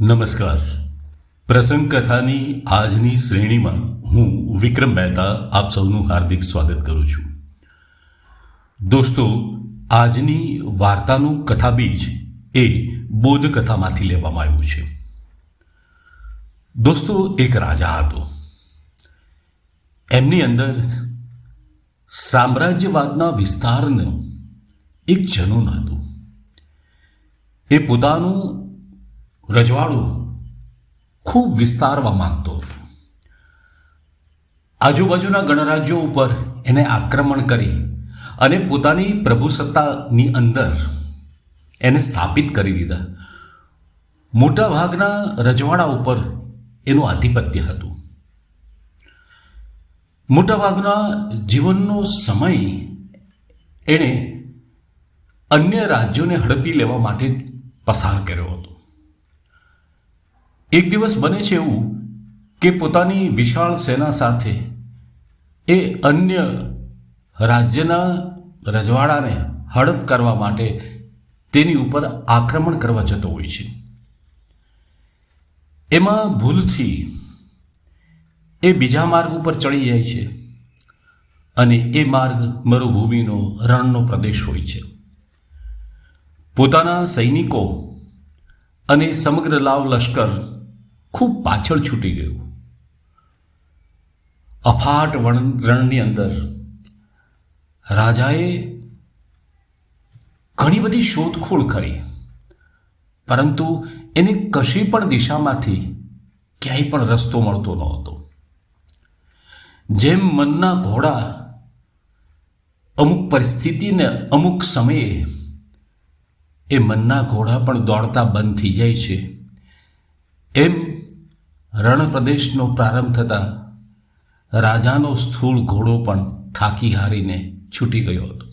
નમસ્કાર. પ્રસંગ કથાની આજની શ્રેણીમાં હું વિક્રમ મહેતા આપ સૌનું હાર્દિક સ્વાગત કરું છું. દોસ્તો, આજની વાર્તાનું કથાબીજ એ બોધ કથામાંથી લેવામાં આવ્યું છે. દોસ્તો, એક રાજા હતો. એમની અંદર સામ્રાજ્યવાદના વિસ્તારનું એક જનૂન હતું. એ પોતાનું રજવાડું ખૂબ વિસ્તારવા માંગતો હતો. આજુબાજુના ગણરાજ્યો ઉપર એને આક્રમણ કરી અને પોતાની પ્રભુસત્તાની અંદર એને સ્થાપિત કરી દીધા. મોટા ભાગના રજવાડા ઉપર એનું આધિપત્ય હતું. મોટાભાગના જીવનનો સમય એણે અન્ય રાજ્યોને હડપી લેવા માટે પસાર કર્યો હતો. એક દિવસ બને છે એવું કે પોતાની વિશાળ સેના સાથે એ અન્ય રાજ્યના રજવાડાને હડપ કરવા માટે તેની ઉપર આક્રમણ કરવા જતો હોય છે. એમાં ભૂલથી એ બીજા માર્ગ ઉપર ચડી જાય છે અને એ માર્ગ મરુભૂમિનો રણનો પ્રદેશ હોય છે. પોતાના સૈનિકો અને સમગ્ર લાવ લશ્કર ખૂબ પાછળ છૂટી ગયું. અફાટ વણ રણની અંદર રાજાએ ઘણી બધી શોધખોળ કરી, પરંતુ એને કશી પણ દિશામાંથી ક્યાંય પણ રસ્તો મળતો ન હતો. જેમ મનના ઘોડા અમુક પરિસ્થિતિને અમુક સમયે એ મનના ઘોડા પણ દોડતા બંધ થઈ જાય છે એમ રણપ્રદેશનો પ્રારંભ થતા રાજાનો સ્થૂળ ઘોડો પણ થાકી હારીને છૂટી ગયો હતો.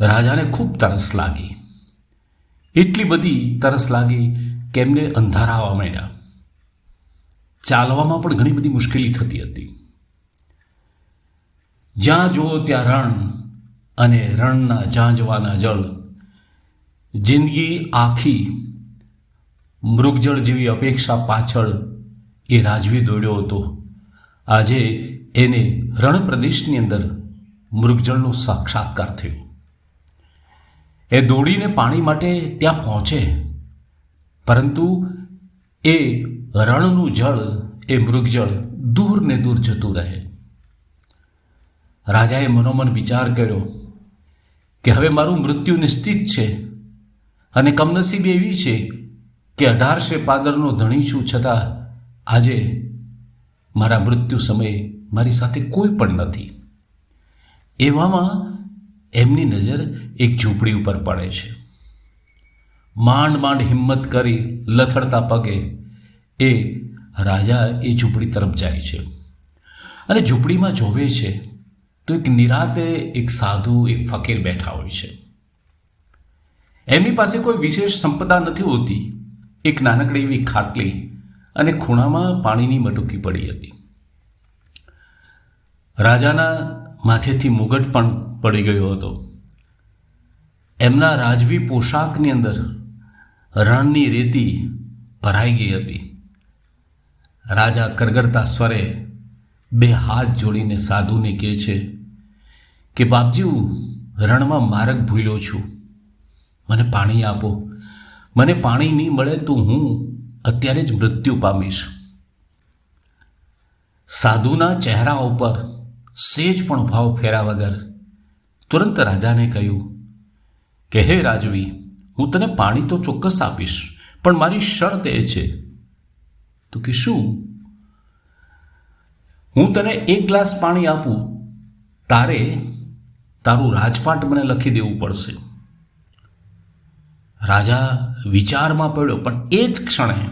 રાજાને ખૂબ તરસ લાગી. એટલી બધી તરસ લાગી કે એમને અંધારા આવવા માંડ્યા. ચાલવામાં પણ ઘણી બધી મુશ્કેલી થતી હતી. જ્યાં જુઓ ત્યાં રણ અને રણના જ્યાં જવાના જળ, જિંદગી આખી મૃગજળ જેવી અપેક્ષા પાછળ એ રાજવી દોડ્યો હતો. આજે એને રણ પ્રદેશની અંદર મૃગજળનો સાક્ષાત્કાર થયો. એ દોડીને પાણી માટે ત્યાં પહોંચે. પરંતુ એ રણનું જળ, એ મૃગજળ દૂર ને દૂર જતું રહે. રાજાએ મનોમન વિચાર કર્યો કે હવે મારું મૃત્યુ નિશ્ચિત છે અને કમનસીબ એવી છે કે અઢારશે પાદરનો ધણી છું છતાં આજે મારા મૃત્યુ સમયે મારી સાથે કોઈ પણ નથી. એવામાં એમની નજર એક ઝૂંપડી ઉપર પડે છે. માંડ માંડ હિંમત કરી લથડતા પગે એ રાજા એ ઝૂંપડી તરફ જાય છે. અને ઝૂંપડીમાં જોવે છે તો એક નિરાતે એક સાધુ, એક ફકીર બેઠા હોય છે. એમની પાસે કોઈ વિશેષ સંપદા નથી હોતી. એક નાનકડી એવી ખાટલી અને ખૂણામાં પાણીની મટુકી પડી હતી. રાજાના માથેથી મુગટ પણ પડી ગયો હતો. એમના રાજવી પોશાકની અંદર રણની રેતી ભરાઈ ગઈ હતી. રાજા કરગરતા સ્વરે બે હાથ જોડીને સાધુને કહે છે કે બાપજી હું રણમાં માર્ગ ભૂલ્યો છું. મને પાણી આપો. મને પાણી નહીં મળે તો હું અત્યારે જ મૃત્યુ પામીશ. સાધુના ચહેરા ઉપર સેજ પણ ભાવ ફેરા વગર તુરંત રાજાને કહ્યું, કે હે રાજવી, હું તને પાણી તો ચોક્કસ આપીશ, પણ મારી શરત એ છે. તો કે શું? હું તને એક ગ્લાસ પાણી આપું, તારે તારું રાજપાટ મને લખી દેવું પડશે. રાજા વિચારમાં પડ્યો, પણ એ જ ક્ષણે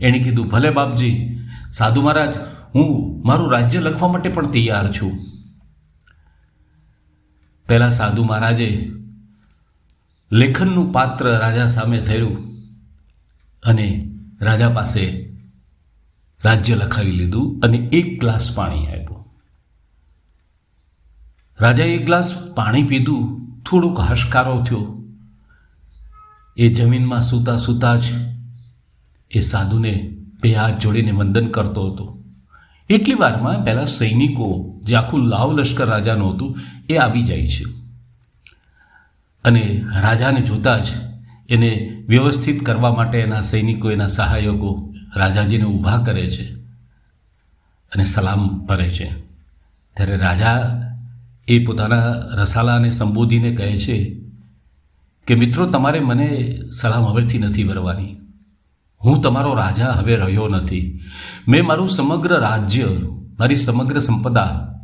એણે કીધું, ભલે બાપજી, સાધુ મહારાજ, હું મારું રાજ્ય લખવા માટે પણ તૈયાર છું. પહેલા સાધુ મહારાજે લેખનનું પાત્ર રાજા સામે થયું અને રાજા પાસે રાજ્ય લખાવી લીધું અને એક ગ્લાસ પાણી આપ્યું. રાજાએ એક ગ્લાસ પાણી પીધું, થોડોક હશકારો થયો. એ જમીનમાં સૂતા સૂતા જ એ સાધુને બે હાથ જોડીને વંદન કરતો હતો. એટલી વારમાં પહેલાં સૈનિકો જે આખું લાવ લશ્કર રાજાનું હતું, એ આવી જાય છે. અને રાજાને જોતા જ એને વ્યવસ્થિત કરવા માટે એના સૈનિકો, એના સહાયકો રાજાજીને ઊભા કરે છે અને સલામ કરે છે. ત્યારે રાજા એ પોતાના રસાલાને સંબોધીને કહે છે કે મિત્રો, તમારે મને સલામ હવેથી નથી ભરવાની. હું તમારો રાજા હવે રહ્યો નથી. મેં મારું સમગ્ર રાજ્ય, મારી સમગ્ર સંપદા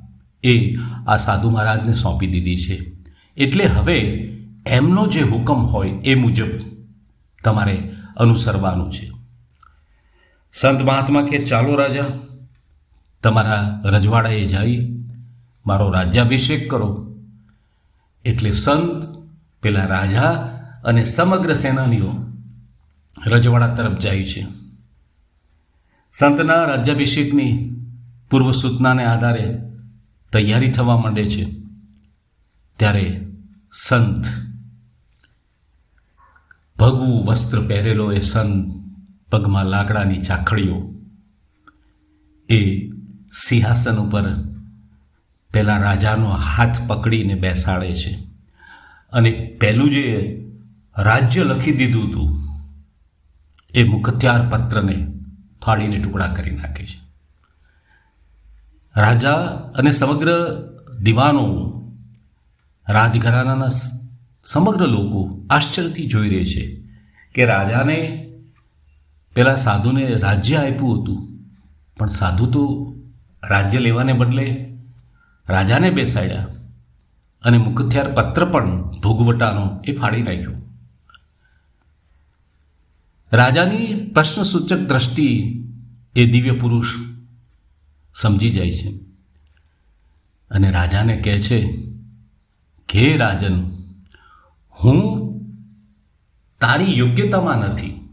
એ આ સાધુ મહારાજને સોંપી દીધી છે. એટલે હવે એમનો જે હુકમ હોય એ મુજબ તમારે અનુસરવાનું છે. સંત મહાત્મા કે, ચાલો રાજા, તમારા રજવાડાએ જઈ મારો રાજ્યાભિષેક કરો. એટલે સંત પેલા રાજા અને સમગ્ર સેનાનીઓ રજવાડા તરફ જાય છે. સંતના રાજ્યાભિષેકની પૂર્વ સૂચનાને આધારે તૈયારી થવા માંડે છે. ત્યારે સંત ભગવું વસ્ત્ર પહેરેલો એ સંત પગમાં લાકડાની ચાખડીઓ એ સિંહાસન ઉપર પેલા રાજાનો હાથ પકડીને બેસાડે છે. અને પહેલું જે રાજ્ય લખી દીધું હતું, એ મુખત્યાર પત્રને ફાડીને ટુકડા કરી નાખે છે. રાજા અને સમગ્ર દિવાનો, રાજઘરાનાના સમગ્ર લોકો આશ્ચર્યથી જોઈ રહે છે કે રાજાને પેલા સાધુને રાજ્ય આપ્યું હતું, પણ સાધુ તો રાજ્ય લેવાને બદલે રાજાને બેસાડ્યા. અને મુખત્યાર પત્ર પણ ભોગવટાનો એ ફાડી નાખ્યો. રાજાની પ્રશ્નસૂચક દ્રષ્ટિ એ દિવ્ય પુરુષ સમજી જાય છે. અને રાજાને કહે છે કે રાજન, હું તારી યોગ્યતામાં નથી.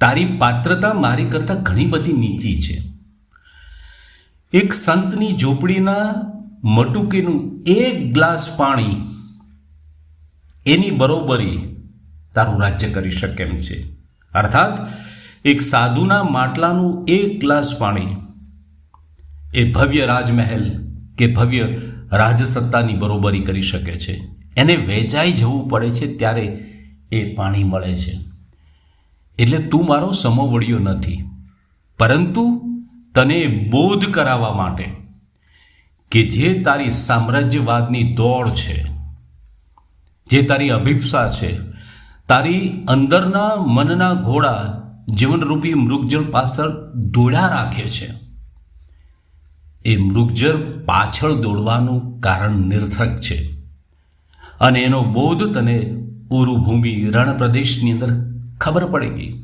તારી પાત્રતા મારી કરતાં ઘણી બધી નીચી છે. એક સંતની ઝૂંપડીના મટુકીનું એક ગ્લાસ પાણી એની બરોબરી તારું રાજ્ય કરી શકે એમ છે. અર્થાત, એક સાધુના માટલાનું એક ગ્લાસ પાણી એ ભવ્ય રાજમહેલ કે ભવ્ય રાજસત્તાની બરોબરી કરી શકે છે. એને વેચાઈ જવું પડે છે ત્યારે એ પાણી મળે છે. એટલે તું મારો સમોવડિયો નથી. પરંતુ તને બોધ કરાવવા માટે કે જે તારી સામ્રાજ્યવાદની દોડ છે, જે તારી અભિપ્સા છે, તારી અંદરના મનના ઘોડા જીવનરૂપી મૃગજળ પાછળ દોડ્યા રાખે છે. એ મૃગજળ પાછળ દોડવાનું કારણ નિર્થક છે. અને એનો બોધ તને ઉરુભૂમિ રણપ્રદેશની અંદર ખબર પડી ગઈ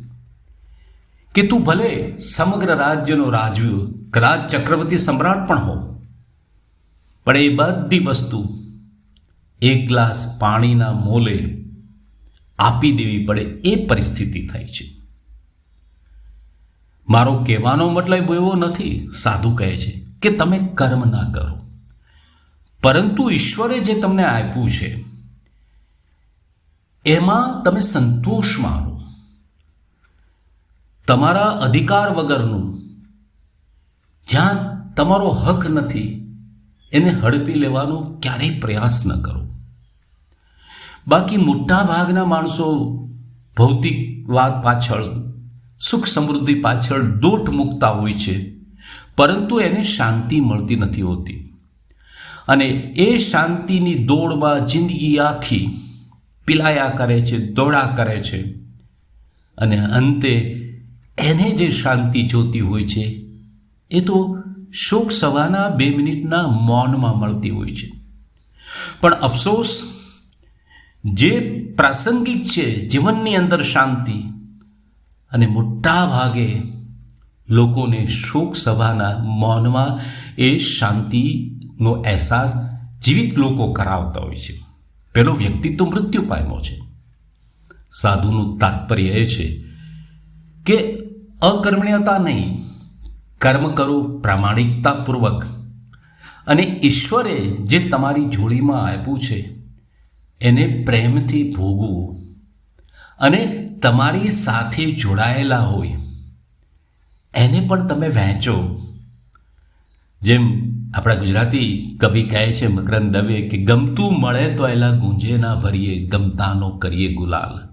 કે તું ભલે સમગ્ર રાજ્યનો રાજવી કદાચ ચક્રવર્તી સમ્રાટ પણ હો પણ એ બધી વસ્તુ એક ગ્લાસ પાણીના મોલે આપી દેવી પડે એ પરિસ્થિતિ થાય છે. મારો કહેવાનો મતલબ એવો નથી, સાધુ કહે છે, કે તમે કર્મ ના કરો. પરંતુ ઈશ્વરે જે તમને આપ્યું છે, એમાં તમે સંતોષ માનો. તમારા અધિકાર વગરનું જ્યાં તમારો હક નથી એને હડપી લેવાનો ક્યારેય પ્રયાસ ન કરો. બાકી મોટા ભાગના માણસો ભૌતિકવાદ પાછળ, સુખ સમૃદ્ધિ પાછળ દોટ મૂકતા હોય છે, પરંતુ એને શાંતિ મળતી નથી હોતી. અને એ શાંતિની દોડમાં જિંદગી આખી પિલાયા કરે છે, દોડા કરે છે. અને અંતે એને જે શાંતિ જોતી હોય છે, એ તો શોક સવાના બે મિનિટના મૌનમાં મળતી હોય છે. પણ અફસોસ, જે પ્રાસંગિક છે, જીવનની અંદર શાંતિ અને મોટા ભાગે લોકોને શોક સભાના મૌનમાં એ શાંતિનો અહેસાસ જીવિત લોકો કરાવતા હોય છે. પેલો વ્યક્તિ તો મૃત્યુ પામ્યો છે. સાધુનું તાત્પર્ય એ છે કે અકર્મણ્યતા નહીં કર્મ કરો પ્રામાણિકતાપૂર્વક. અને ઈશ્વરે જે તમારી જોડીમાં આપ્યું છે, એને પ્રેમથી ભોગવું અને તમારી સાથે જોડાયેલા હોય, એને પણ તમે વહેંચો. જેમ આપણા ગુજરાતી કવિ કહે છે, મકરંદ દવે કે ગમતું મળે તો એલા ગુંજે ના ભરીએ ગમતાનો કરીએ ગુલાલ.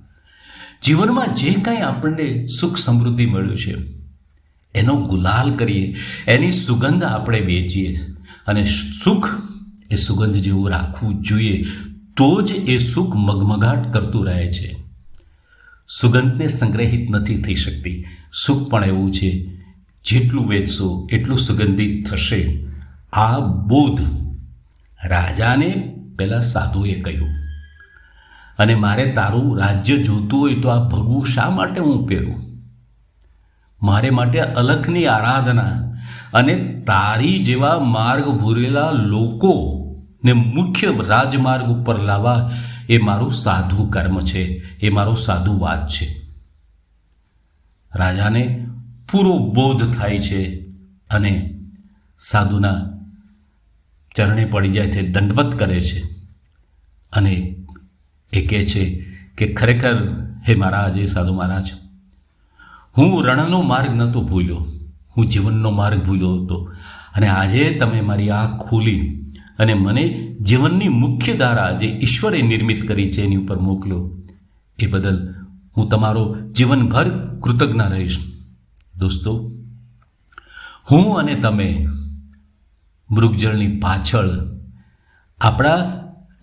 જીવનમાં જે કાંઈ આપણને સુખ સમૃદ્ધિ મળ્યું છે એનો ગુલાલ કરીએ, એની સુગંધ આપણે વેચીએ. અને સુખ એ સુગંધ જેવું રાખવું જોઈએ, તો જ એ સુખ મગમગાટ કરતું રહે છે. સુગંધને સંગ્રહિત નથી થઈ શકતી. સુખ પણ એવું છે, જેટલું વેચશો એટલું સુગંધિત થશે. આ બોધ રાજાને પહેલાં સાધુએ કહ્યું. અને મારે તારું રાજ્ય જોતું હોય તો આ ભગવું શા માટે હું પહેરું? મારે માટે અલખની આરાધના અને તારી જેવા માર્ગ ભૂરેલા લોકોને મુખ્ય રાજમાર્ગ ઉપર લાવવા એ મારું સાધુ કર્મ છે, એ મારો સાધુવાદ છે. રાજાને પૂરો બોધ થાય છે અને સાધુના ચરણે પડી જાય તે દંડવત કરે છે અને એ કહે છે કે ખરેખર, હે મહારાજ એ સાધુ મહારાજ હું રણનો માર્ગ નહોતો ભૂલ્યો. હું જીવનનો માર્ગ ભૂલ્યો હતો. અને આજે તમે મારી આંખ ખોલી અને મને જીવનની મુખ્ય ધારા જે ઈશ્વરે નિર્મિત કરી છે એની ઉપર મોકલ્યો. એ બદલ હું તમારો જીવનભર કૃતજ્ઞ રહીશ. દોસ્તો, હું અને તમે મૃગજળની પાછળ આપણા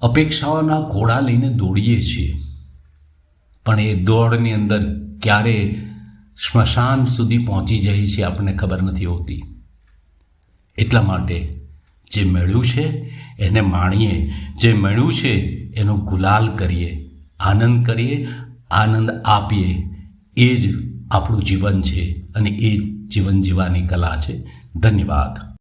અપેક્ષાઓના ઘોડા લઈને દોડીએ છીએ. પણ એ દોડની અંદર ક્યારે સ્મશાન સુધી પહોંચી જાય છે આપણને ખબર નથી હોતી. એટલા માટે જે મેળ્યું છે, એને માણીએ. જે મેળ્યું છે, એનો ગુલાલ કરીએ. આનંદ કરીએ, આનંદ આપીએ. એ જ આપણું જીવન છે અને એ જીવન જીવવાની કલા છે. ધન્યવાદ.